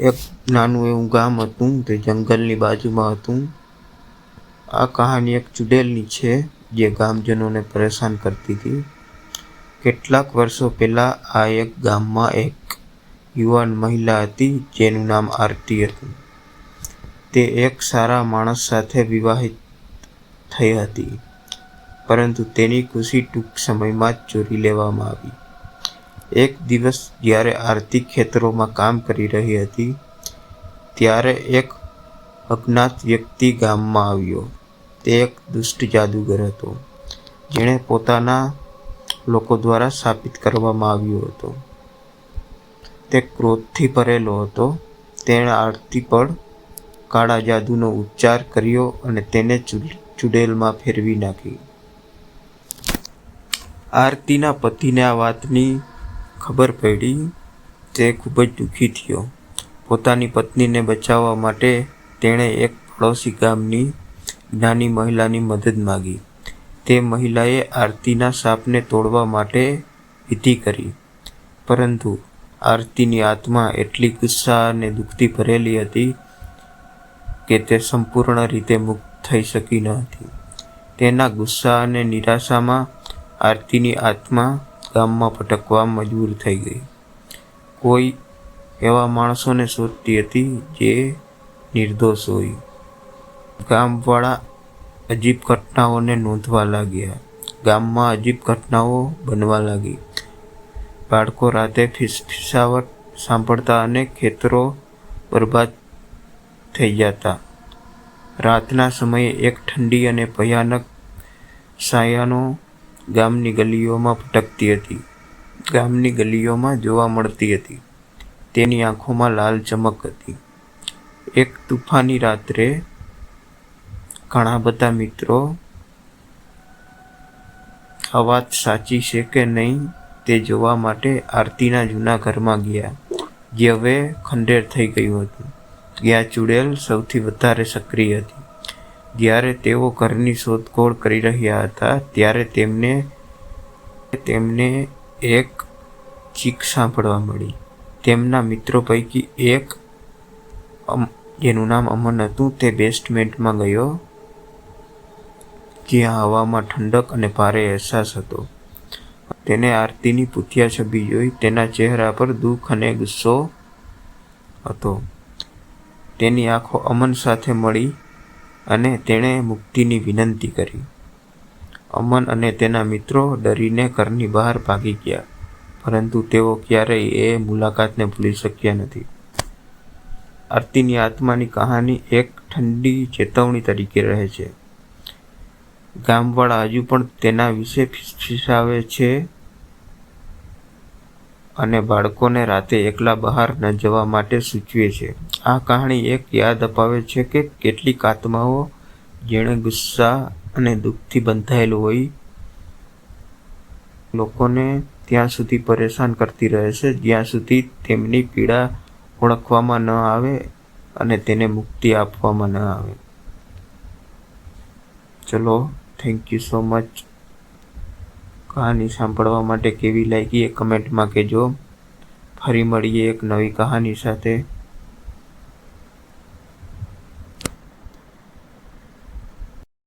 એક નાનું એવું ગામ હતું તે જંગલની બાજુમાં હતું. આ કહાની એક ચુડેલની છે, જે ગામજનોને પરેશાન કરતી હતી. કેટલાક વર્ષો પહેલાં આ એક ગામમાં એક યુવાન મહિલા હતી, જેનું નામ આરતી હતું. તે એક સારા માણસ સાથે વિવાહિત થઈ હતી, પરંતુ તેની ખુશી ટૂંક સમયમાં જ ચોરી લેવામાં આવી. એક દિવસ જ્યારે આરતી ખેતરોમાં કામ કરી રહી હતી, ત્યારે એક અજ્ઞાત વ્યક્તિ ગામમાં આવ્યો. તે એક દુષ્ટ જાદુગર હતો, જેણે પોતાના લોકો દ્વારા સ્થાપિત કરવામાં આવ્યો હતો. તે ક્રોધથી ભરેલો હતો. તેણે આરતી પર કાળા જાદુનો ઉચ્ચાર કર્યો અને તેને ચુડેલમાં ફેરવી નાખી. આરતીના પતિને આ વાતની ખબર પડી, તે ખૂબ જ દુઃખી થયો. પોતાની પત્નીને બચાવવા માટે તેણે એક પડોશી ગામની જ્ઞાની મહિલાની મદદ માગી. તે મહિલાએ આરતીના સાપને તોડવા માટે વિધિ કરી. પરંતુ આરતીની આત્મા એટલી ગુસ્સા અને દુઃખથી ભરેલી હતી કે તે સંપૂર્ણ રીતે મુક્ત થઈ શકી ન હતી. તેના ગુસ્સા અને નિરાશામાં આરતીની આત્મા ગામમાં ભટકવા મજબૂર થઈ ગઈ. કોઈ એવા માણસોને શોધતી હતી જે નિર્દોષ હોય. ગામવાળા અજીબ ઘટનાઓને નોંધવા લાગ્યા. ગામમાં અજીબ ઘટનાઓ બનવા લાગી. બાળકો રાતે ફિસફિસાવટ સાંભળતા અને ખેતરો બરબાદ થઈ જતા. રાતના સમયે એક ઠંડી અને ભયાનક સાયાનો ગામની ગલીઓમાં ભટકતી હતી. ગામની ગલીઓમાં જોવા મળતી હતી. તેની આંખોમાં લાલ ચમક હતી. એક તુફાની રાત્રે ઘણા બધા મિત્રો આ વાત સાચી છે કે નહીં તે જોવા માટે આરતીના જૂના ઘરમાં ગયા. જે હવે ખંડેર થઈ ગયું હતું. ગયા ચુડેલ સૌથી વધારે સક્રિય હતી. જ્યારે તેઓ ઘરની શોધખોળ કરી રહ્યા હતા, ત્યારે તેમને તેમને એક ચીક સાંભળવા મળી. તેમના મિત્રો પૈકી એક જેનું નામ અમન હતું, તે બેસ્ટમેન્ટમાં ગયો, જ્યાં હવામાં ઠંડક અને ભારે અહેસાસ હતો. તેને આરતીની પૂથિયા છબી જોઈ, તેના ચહેરા પર દુઃખ અને ગુસ્સો હતો. તેની આંખો અમન સાથે મળી અને તેણે મુક્તિની વિનંતી કરી. અમન અને તેના મિત્રો ડરીને ઘરની બહાર ભાગી ગયા, પરંતુ તેઓ ક્યારેય એ મુલાકાતને ભૂલી શક્યા નથી. આરતીની આત્માની કહાની એક ઠંડી ચેતવણી તરીકે રહે છે. ગામવાળા હજુ પણ તેના વિશે ફિસફિસાવે છે અને બાળકોને રાતે એકલા બહાર ન જવા માટે સૂચવે છે. આ કહાણી એક યાદ અપાવે છે કે કેટલીક આત્માઓ જેણે ગુસ્સા અને દુઃખથી બંધાયેલું હોય, લોકોને ત્યાં સુધી પરેશાન કરતી રહે છે. જ્યાં સુધી તેમની પીડા ઓળખવામાં ન આવે અને તેને મુક્તિ આપવામાં ન આવે. ચલો થેન્ક યુ સો મચ કહાની સાંભળવા માટે કેવી લાગી એ કમેન્ટમાં કહેજો. ફરી મળીએ એક નવી કહાની સાથે.